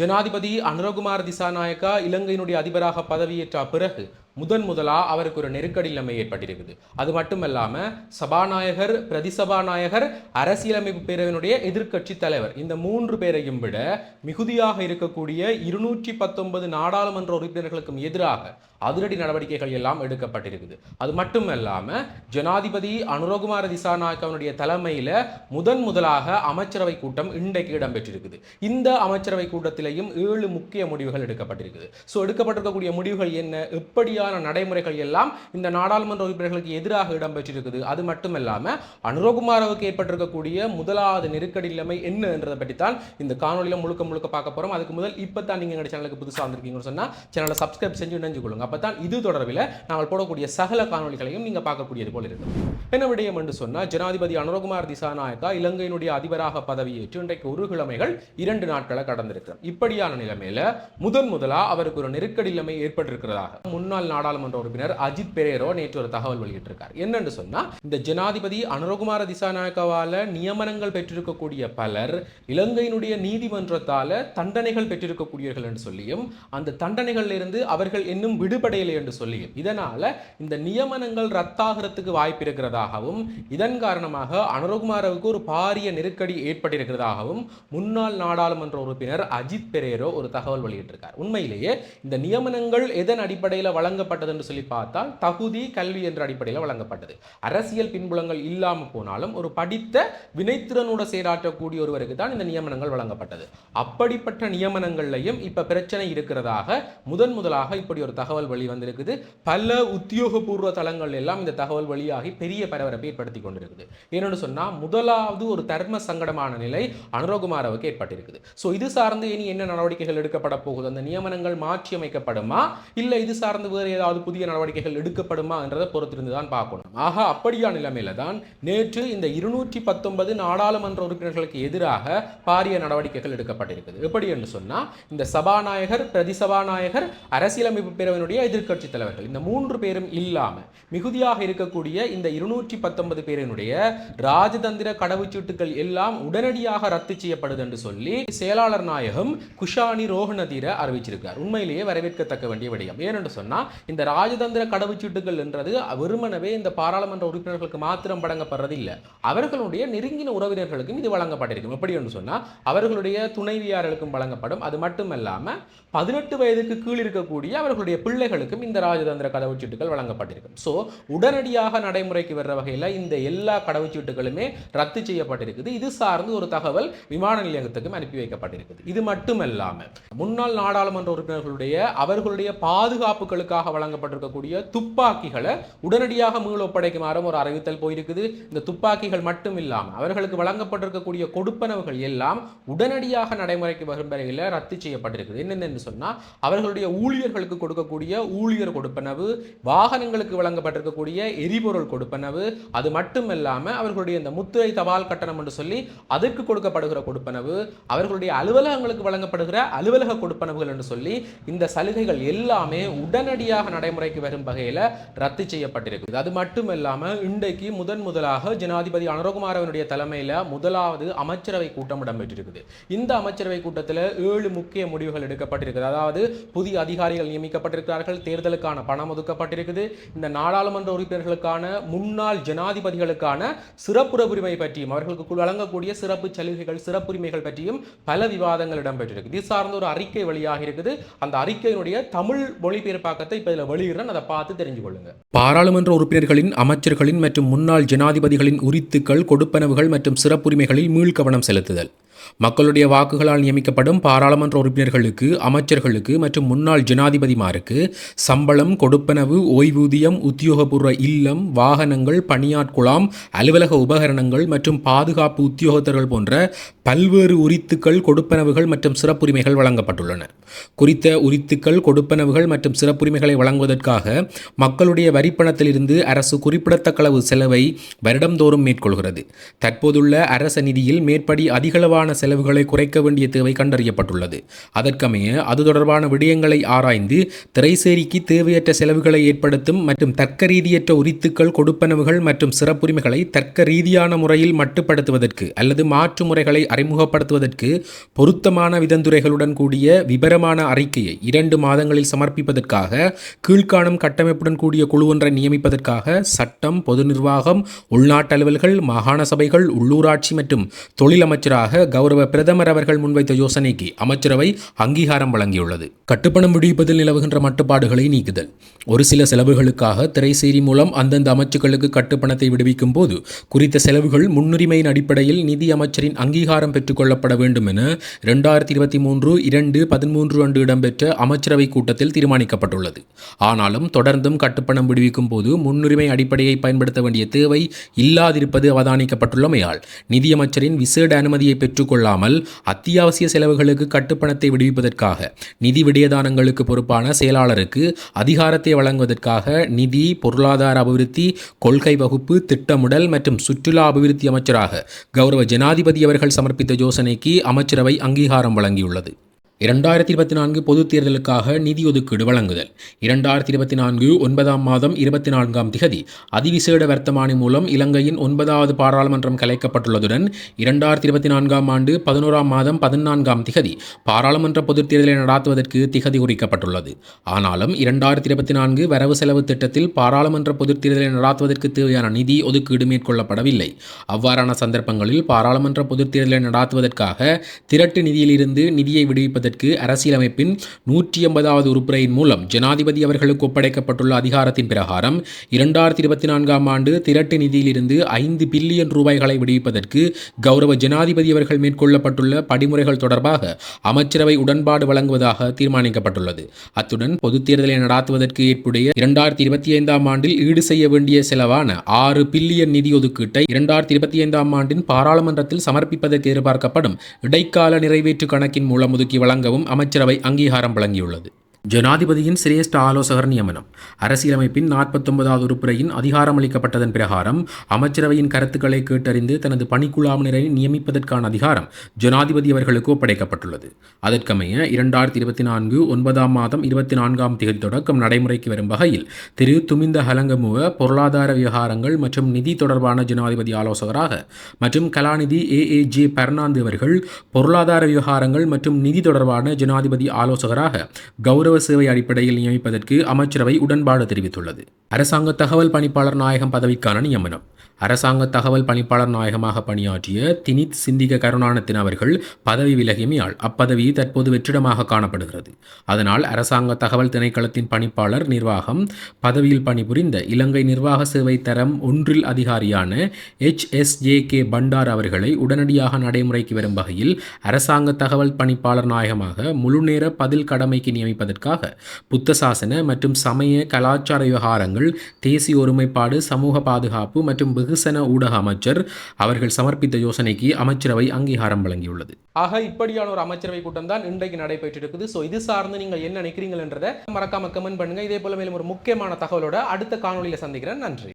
ஜனாதிபதி அனுரகுமார் திசாநாயக்கா இலங்கையினுடைய அதிபராக பதவியேற்ற பிறகு முதன் முதலாக அவருக்கு ஒரு நெருக்கடி நிலைமை ஏற்பட்டிருக்குது. அது மட்டுமல்லாமல் சபாநாயகர் பிரதி சபாநாயகர் அரசியலமைப்பு பேரவையினுடைய எதிர்க்கட்சி தலைவர் இந்த மூன்று பேரையும் விட மிகுதியாக இருக்கக்கூடிய இருநூற்றி பத்தொன்பது நாடாளுமன்ற உறுப்பினர்களுக்கும் எதிராக அதிரடி நடவடிக்கைகள் எல்லாம் எடுக்கப்பட்டிருக்குது. அது மட்டுமல்லாம ஜனாதிபதி அனுரகுமார திசாநாயக்கவனுடைய தலைமையில் முதன் முதலாக அமைச்சரவை கூட்டம் இன்றைக்கு இடம்பெற்றிருக்குது. இந்த அமைச்சரவை கூட்டத்திலையும் ஏழு முக்கிய முடிவுகள் எடுக்கப்பட்டிருக்குது. ஸோ எடுக்கப்பட்டிருக்கக்கூடிய முடிவுகள் என்ன? எப்படியான நடைமுறைகள் எல்லாம் இந்த நாடாளுமன்ற உறுப்பினர்களுக்கு எதிராக இடம்பெற்றிருக்குது. அது மட்டுமல்லாமல் அனுரகுமாரவுக்கு ஏற்பட்டிருக்கக்கூடிய முதலாவது நெருக்கடி நிலைமை என்ன என்றதை பற்றி தான் இந்த காணொலியில் முழுக்க முழுக்க பார்க்க போகிறோம் அதுக்கு முதல் இப்போ தான் நீங்கள் எங்கள் சேனலுக்கு புதுசாக வந்திருக்கீங்கன்னு சொன்னால் சேனலை சப்ஸ்கிரைப் செஞ்சு நினைஞ்சு கொள்ளுங்க அப்போ தான் இது தொடர்பில் நாங்கள் போடக்கூடிய சகல காணொலிகளையும் நீங்கள் பார்க்கக்கூடியது போல இருக்கும் என்ன விடயம் என்று சொன்னால் ஜனாதிபதி அனுரகுமார் திசாநாயக்கா இலங்கையினுடைய அதிபராக பதவியேற்று இன்றைக்கு ஒரு கிழமைகள் இரண்டு நாட்களை கடந்திருக்கிறார். இப்படியான நிலைமையில முதன் முதலா அவருக்கு ஒரு நெருக்கடி நிலைமை ஏற்பட்டிருக்கிறதாக. முன்னாள் நாடாளுமன்ற உறுப்பினர் அஜித் பெரேரோ நேற்று ஒரு தகவல் வெளியிட்டிருக்கார். என்னன்னு சொன்னா இந்த ஜனாதிபதி அனுரகுமார திசாநாயக்காவால நியமனங்கள் பெற்றிருக்கக்கூடிய பலர் இலங்கையினுடைய நீதிமன்றத்தால தண்டனைகள் பெற்றிருக்கக்கூடியவர்கள் என்று சொல்லியும் அந்த தண்டனைகள்ல இருந்து அவர்கள் இன்னும் விடுபடையில்லை என்று சொல்லியும் இதனால இந்த நியமனங்கள் ரத்தாகிறதுக்கு வாய்ப்பு இருக்கிறதாகவும் இதன் காரணமாக அனுரகுமாரவுக்கு ஒரு பாரிய நெருக்கடி ஏற்பட்டிருக்கிறதாகவும் முன்னாள் நாடாளுமன்ற உறுப்பினர் அஜித் பெரேரோ ஒரு தகவல் வெளியிட்டிருக்கார். உண்மையிலேயே இந்த நியமனங்கள் எதன் அடிப்படையில் வழங்க வழங்கப்பட்டது என்று சொல்லி பார்த்தால் தகுதி கல்வி என்ற அடிப்படையில் வழங்கப்பட்டது. அரசியல் பின்புலங்கள் இல்லாமல் போனாலும் ஒரு படித்த வினைத்திறனோட செயலாற்றக்கூடிய ஒருவருக்கு தான் இந்த நியமனங்கள் வழங்கப்பட்டது. அப்படிப்பட்ட நியமனங்கள்லையும் இப்ப பிரச்சனை இருக்கிறதாக முதன் முதலாக இப்படி ஒரு தகவல் வெளிவந்திருக்குது பல உத்தியோகபூர்வ தளங்கள் எல்லாம் இந்த தகவல் வெளியாகி பெரிய பரபரப்பை ஏற்படுத்தி கொண்டிருக்குது. ஏன்னு சொன்னா முதலாவது ஒரு தர்ம சங்கடமான நிலை அனுரகுமாரவுக்கு ஏற்பட்டிருக்குது. ஸோ இது சார்ந்து இனி என்ன நடவடிக்கைகள் எடுக்கப்பட போகுது? அந்த நியமனங்கள் மாற்றியமைக்கப்படுமா? இல்லை இது சார்ந்து வேறு ஏதாவது புதிய நடவடிக்கைகள் எடுக்கப்படுமா என்றதை பொறுத்திருந்து தான் பார்க்கணும். ஆக அப்படியான நிலைமையில தான் நேற்று இந்த இருநூற்றி பத்தொன்பது நாடாளுமன்ற உறுப்பினர்களுக்கு எதிராக பாரிய நடவடிக்கைகள் எடுக்கப்பட்டிருக்குது. எப்படி என்று சொன்னா இந்த சபாநாயகர் பிரதி சபாநாயகர் அரசியலமைப்பு பேரவையினுடைய எதிர்க்கட்சி தலைவர்கள் இந்த மூன்று பேரும் இல்லாம மிகுதியாக இருக்கக்கூடிய இந்த இருநூற்றி பத்தொன்பது பேரினுடைய ராஜதந்திர கடவுச்சீட்டுகள் எல்லாம் உடனடியாக ரத்து செய்யப்படுது என்று சொல்லி செயலாளர் நாயகம் குஷானி ரோஹணதீர அறிவிச்சிருக்கார் உண்மையிலேயே வரவேற்கத்தக்க வேண்டிய விடயம். ஏனென்று சொன்னா இந்த ராஜதந்திர கடவுச்சீட்டுகள் என்றது வெறுமனவே இந்த பாராளுமன்ற உறுப்பினர்களுக்கு மாத்திரம் வழங்கப்படுறது இல்லை. அவர்களுடைய நெருங்கின உறவினர்களுக்கும் இது வழங்கப்பட்டிருக்கும். எப்படி என்று சொன்னால் அவர்களுடைய துணைவியார்களுக்கும் வழங்கப்படும். அது மட்டுமல்லாமல் பதினெட்டு வயதுக்கு கீழ் இருக்கக்கூடிய அவர்களுடைய பிள்ளைகளுக்கும் இந்த ராஜதந்திர கடவுச்சீட்டுகள் வழங்கப்பட்டிருக்கும். ஸோ உடனடியாக நடைமுறைக்கு வர்ற வகையில் இந்த எல்லா கடவுச்சீட்டுகளுமே ரத்து செய்யப்பட்டிருக்குது. இது சார்ந்து ஒரு தகவல் விமான நிலையத்துக்கும் அனுப்பி வைக்கப்பட்டிருக்குது. இது மட்டுமல்லாம முன்னாள் நாடாளுமன்ற உறுப்பினர்களுடைய அவர்களுடைய பாதுகாப்புகளுக்காக வழங்கப்பட்டிருக்கக்கூடிய துப்பாக்கிகளை உடனடியாக மீள் ஒப்படைக்குமாறும் ஒரு அறிவித்தல் போயிருக்குது. இந்த துப்பாக்கிகள் மட்டும் இல்லாமல் அவர்களுக்கு வழங்கப்பட்டிருக்கக்கூடிய கொடுப்பனவுகள் எல்லாம் உடனடியாக நடைமுறைக்கு வரும் வரையில் ரத்து செய்யப்பட்டிருக்குது. என்னென்னு சொன்னால் அவர்களுடைய ஊழியர்களுக்கு கொடுக்கக்கூடிய ஊழியர் கொடுப்பனவு வாகனங்களுக்கு வழங்கப்பட்டிருக்கக்கூடிய எரிபொருள் கொடுப்பனவு அது மட்டும் இல்லாமல் அவர்களுடைய இந்த முத்திரை தபால் கட்டணம் என்று சொல்லி அதற்கு கொடுக்கப்படுகிற கொடுப்பனவு அவர்களுடைய அலுவலகங்களுக்கு வழங்கப்படுகிற அலுவலக கொடுப்பனவுகள் என்று சொல்லி இந்த சலுகைகள் எல்லாமே உடனடியாக புதிதாக நடைமுறைக்கு வரும் வகையில் ரத்து செய்யப்பட்டிருக்குது. அது மட்டும் இல்லாமல் இன்றைக்கு முதன் முதலாக ஜனாதிபதி அனுரகுமாரவனுடைய தலைமையில் முதலாவது அமைச்சரவை கூட்டம் இடம்பெற்றிருக்குது. இந்த அமைச்சரவை கூட்டத்தில் ஏழு முக்கிய முடிவுகள் எடுக்கப்பட்டிருக்குது. அதாவது புதிய அதிகாரிகள் நியமிக்கப்பட்டிருக்கிறார்கள் தேர்தலுக்கான பணம் ஒதுக்கப்பட்டிருக்குது. இந்த நாடாளுமன்ற உறுப்பினர்களுக்கான முன்னாள் ஜனாதிபதிகளுக்கான சிறப்புரிமை பற்றியும் அவர்களுக்கு வழங்கக்கூடிய சிறப்பு சலுகைகள் சிறப்புரிமைகள் பற்றியும் பல விவாதங்கள் இடம்பெற்றிருக்கு. இது சார்ந்த ஒரு அறிக்கை வெளியாக இருக்குது. அந்த அறிக்கையினுடைய தமிழ் மொழிபெயர்ப்பாக்கத்தை இப்போ இதில் வெளியிடுறேன் அதை பார்த்து தெரிஞ்சு கொள்ளுங்க. பாராளுமன்ற உறுப்பினர்களின் அமைச்சர்களின் மற்றும் முன்னாள் ஜனாதிபதிகளின் உரித்துக்கள் கொடுப்பனவுகள் மற்றும் சிறப்புரிமைகளில் மீள்கவனம் செலுத்துதல். மக்களுடைய வாக்குகளால் நியமிக்கப்படும் பாராளுமன்ற உறுப்பினர்களுக்கு அமைச்சர்களுக்கு மற்றும் முன்னாள் ஜனாதிபதிமாருக்கு சம்பளம் கொடுப்பனவு ஓய்வூதியம் உத்தியோகபூர்வ இல்லம் வாகனங்கள் பணியாட்குழாம் அலுவலக உபகரணங்கள் மற்றும் பாதுகாப்பு உத்தியோகத்தர்கள் போன்ற பல்வேறு உரித்துக்கள் கொடுப்பனவுகள் மற்றும் சிறப்புரிமைகள் வழங்கப்பட்டுள்ளன. குறித்த உரித்துக்கள் கொடுப்பனவுகள் மற்றும் சிறப்புரிமைகளை வழங்குவதற்காக மக்களுடைய வரிப்பணத்திலிருந்து அரசு குறிப்பிடத்தக்களவு செலவை வருடந்தோறும் மேற்கொள்கிறது. தற்போதுள்ள அரச நிதியில் மேற்படி அதிகளவான தேவையான செலவுகளை குறைக்க வேண்டிய தேவை கண்டறியப்பட்டுள்ளது. அதற்கமைய அது தொடர்பான விடயங்களை ஆராய்ந்து திரைசேரிக்கு தேவையற்ற செலவுகளை ஏற்படுத்தும் மற்றும் தர்க்க ரீதியற்ற உரித்துக்கள் கொடுப்பனவுகள் மற்றும் சிறப்புரிமைகளை தர்க்க ரீதியான முறையில் மட்டுப்படுத்துவதற்கு அல்லது மாற்று முறைகளை அறிமுகப்படுத்துவதற்கு பொருத்தமான விதந்துரைகளுடன் கூடிய விபரமான அறிக்கையை இரண்டு மாதங்களில் சமர்ப்பிப்பதற்காக கீழ்காணும் கட்டமைப்புடன் கூடிய குழு ஒன்றை நியமிப்பதற்காக சட்டம் பொது நிர்வாகம் உள்நாட்டு அலுவல்கள் மாகாண சபைகள் உள்ளூராட்சி மற்றும் தொழில் அமைச்சராக கௌரவ பிரதமர் அவர்கள் முன்வைத்த யோசனைக்கு அமைச்சரவை அங்கீகாரம் வழங்கியுள்ளது. கட்டுப்பணம் விடுவிப்பதில் நிலவுகின்ற மட்டுப்பாடுகளை நீக்குதல். ஒரு சில செலவுகளுக்காக திரைசேரி மூலம் அந்தந்த அமைச்சுக்களுக்கு கட்டுப்பணத்தை விடுவிக்கும் போது குறித்த செலவுகள் முன்னுரிமையின் அடிப்படையில் நிதி அமைச்சரின் அங்கீகாரம் பெற்றுக்கொள்ளப்பட வேண்டும் என இரண்டாயிரத்தி இருபத்தி மூன்று இரண்டு பதிமூன்று அன்று இடம்பெற்ற அமைச்சரவை கூட்டத்தில் தீர்மானிக்கப்பட்டுள்ளது. ஆனாலும் தொடர்ந்தும் கட்டுப்பணம் விடுவிக்கும் போது முன்னுரிமை அடிப்படையை பயன்படுத்த வேண்டிய தேவை இல்லாதிருப்பது அவதானிக்கப்பட்டுள்ளமையால் நிதியமைச்சரின் விசேட அனுமதியை கொள்ளாமல் அத்தியாவசிய செலவுகளுக்கு கட்டுப்பணத்தை விடுவிப்பதற்காக நிதி விடயதானங்களுக்கு பொறுப்பான செயலாளருக்கு அதிகாரத்தை வழங்குவதற்காக நிதி பொருளாதார அபிவிருத்தி கொள்கை வகுப்பு திட்டமிடல் மற்றும் சுற்றுலா அபிவிருத்தி அமைச்சராக கௌரவ ஜனாதிபதி அவர்கள் சமர்ப்பித்த யோசனைக்கு அமைச்சரவை அங்கீகாரம் வழங்கியுள்ளது. இரண்டாயிரத்தி இருபத்தி நான்கு பொதுத் தேர்தலுக்காக நிதி ஒதுக்கீடு வழங்குதல். இரண்டாயிரத்தி இருபத்தி நான்கு ஒன்பதாம் மாதம் இருபத்தி நான்காம் திகதி அதிவிசேட வர்த்தமானி மூலம் இலங்கையின் ஒன்பதாவது பாராளுமன்றம் கலைக்கப்பட்டுள்ளதுடன் இரண்டாயிரத்தி இருபத்தி நான்காம் ஆண்டு பதினோராம் மாதம் பதினான்காம் திகதி பாராளுமன்ற பொதுத் தேர்தலை நடாத்துவதற்கு திகதி குறிக்கப்பட்டுள்ளது. ஆனாலும் இரண்டாயிரத்தி இருபத்தி நான்கு வரவு செலவு திட்டத்தில் பாராளுமன்ற பொதுத் தேர்தலை நடாத்துவதற்கு தேவையான நிதி ஒதுக்கீடு மேற்கொள்ளப்படவில்லை. அவ்வாறான சந்தர்ப்பங்களில் பாராளுமன்ற பொதுத் தேர்தலை நடாத்துவதற்காக திரட்டு நிதியிலிருந்து நிதியை விடுவிப்பதற்கு மாற்றத்திற்கு அரசியலமைப்பின் நூற்றி எண்பதாவது உறுப்புரையின் மூலம் ஜனாதிபதி அவர்களுக்கு ஒப்படைக்கப்பட்டுள்ள அதிகாரத்தின் பிரகாரம் இரண்டாயிரத்தி இருபத்தி நான்காம் ஆண்டு திரட்டு நிதியிலிருந்து ஐந்து பில்லியன் ரூபாய்களை விடுவிப்பதற்கு கௌரவ ஜனாதிபதி அவர்கள் மேற்கொள்ளப்பட்டுள்ள படிமுறைகள் தொடர்பாக அமைச்சரவை உடன்பாடு வழங்குவதாக தீர்மானிக்கப்பட்டுள்ளது. அத்துடன் பொதுத் தேர்தலை நடாத்துவதற்கு ஏற்புடைய இரண்டாயிரத்தி இருபத்தி ஐந்தாம் ஆண்டில் ஈடு செய்ய வேண்டிய செலவான ஆறு பில்லியன் நிதி ஒதுக்கீட்டை இரண்டாயிரத்தி இருபத்தி ஐந்தாம் ஆண்டின் பாராளுமன்றத்தில் சமர்ப்பிப்பதற்கு எதிர்பார்க்கப்படும் இடைக்கால நிறைவேற்று கணக்கின் மூலம் ஒதுக்கி வழங்க வழங்கவும் அமைச்சரவை அங்கீகாரம் வழங்கியுள்ளது. ஜனாதிபதியின் சிரேஷ்ட ஆலோசகர் நியமனம். அரசியலமைப்பின் நாற்பத்தொன்பதாவது உறுப்புரையின் அதிகாரமளிக்கப்பட்டதன் பிரகாரம் அமைச்சரவையின் கருத்துக்களை கேட்டறிந்து தனது பணிக்குழாமினரை நியமிப்பதற்கான அதிகாரம் ஜனாதிபதி அவர்களுக்கு ஒப்படைக்கப்பட்டுள்ளது. அதற்கமைய இரண்டாயிரத்தி இருபத்தி நான்கு ஒன்பதாம் மாதம் இருபத்தி நான்காம் தேதி தொடக்கம் நடைமுறைக்கு வரும் வகையில் திரு துமிந்த ஹலங்கமுவ பொருளாதார விவகாரங்கள் மற்றும் நிதி தொடர்பான ஜனாதிபதி ஆலோசகராக மற்றும் கலாநிதி ஏ. ஏ. ஜே. பர்னாந்து அவர்கள் பொருளாதார விவகாரங்கள் மற்றும் நிதி தொடர்பான ஜனாதிபதி ஆலோசகராக கௌரவ சேவை அடிப்படையில் நியமிப்பதற்கு அமைச்சரவை உடன்பாடு தெரிவித்துள்ளது. அரசாங்க தகவல் பணிப்பாளர் நாயகம் பதவிக்கான நியமனம். அரசாங்க தகவல் பணிப்பாளர் நாயகமாக பணியாற்றிய தினித் சிந்திக கருணானத்தின் அவர்கள் பதவி விலகியமையால் அப்பதவி தற்போது வெற்றிடமாக காணப்படுகிறது. அதனால் அரசாங்க தகவல் திணைக்களத்தின் பணிப்பாளர் நிர்வாகம் பதவியில் பணிபுரிந்த இலங்கை நிர்வாக சேவை தரம் ஒன்றில் அதிகாரியான H. S. J. K. Bandar அவர்களை உடனடியாக நடைமுறைக்கு வரும் வகையில் அரசாங்க தகவல் பணிப்பாளர் நாயகமாக முழுநேர பதில் கடமைக்கு நியமிப்பதற்காக புத்த சாசன மற்றும் சமய கலாச்சார விவகாரங்கள் தேசிய ஒருமைப்பாடு சமூக பாதுகாப்பு மற்றும் வெகுசன ஊடக அமைச்சர் அவர்கள் சமர்ப்பித்த யோசனைக்கு அமைச்சரவை அங்கீகாரம் வழங்கியுள்ளது. ஆக இப்படியான ஒரு அமைச்சரவை கூட்டம் தான் இன்றைக்கு நடைபெற்றிருக்குது. ஸோ இது சார்ந்து நீங்கள் என்ன நினைக்கிறீங்கன்றதை மறக்காம கமெண்ட் பண்ணுங்க. இதே போல மேலும் ஒரு முக்கியமான தகவலோட அடுத்த காணொலியில் சந்திக்கிறேன். நன்றி.